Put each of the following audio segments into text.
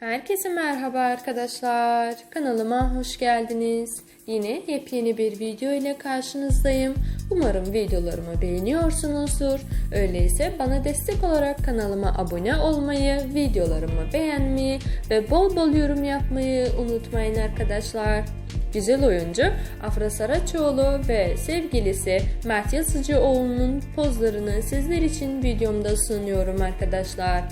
Herkese merhaba arkadaşlar. Kanalıma hoş geldiniz. Yine yepyeni bir video ile karşınızdayım. Umarım videolarımı beğeniyorsunuzdur. Öyleyse bana destek olarak kanalıma abone olmayı, videolarımı beğenmeyi ve bol bol yorum yapmayı unutmayın arkadaşlar. Güzel oyuncu Afra Saraçoğlu ve sevgilisi Mert Yazıcıoğlu'nun pozlarını sizler için videomda sunuyorum arkadaşlar.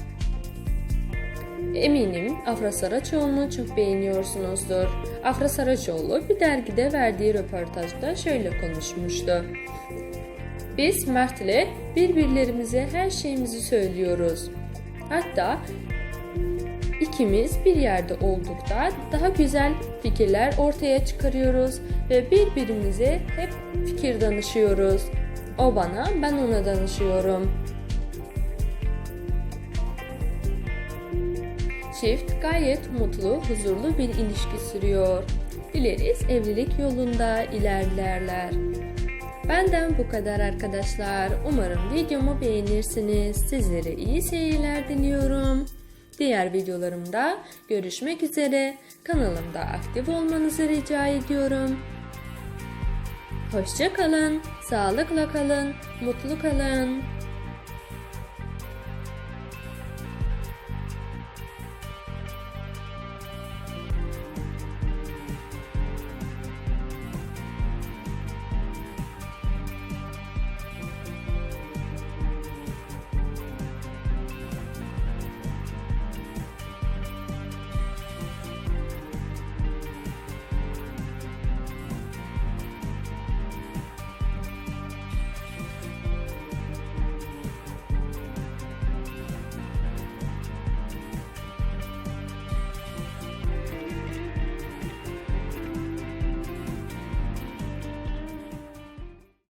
Eminim Afra Saraçoğlu'nu çok beğeniyorsunuzdur. Afra Saraçoğlu bir dergide verdiği röportajda şöyle konuşmuştu. Biz Mert ile birbirlerimize her şeyimizi söylüyoruz. Hatta ikimiz bir yerde oldukta daha güzel fikirler ortaya çıkarıyoruz ve birbirimize hep fikir danışıyoruz. O bana, ben ona danışıyorum. Çift gayet mutlu, huzurlu bir ilişki sürüyor. Dileriz evlilik yolunda ilerlerler. Benden bu kadar arkadaşlar. Umarım videomu beğenirsiniz. Sizlere iyi seyirler diliyorum. Diğer videolarımda görüşmek üzere. Kanalımda aktif olmanızı rica ediyorum. Hoşça kalın, sağlıkla kalın, mutlu kalın.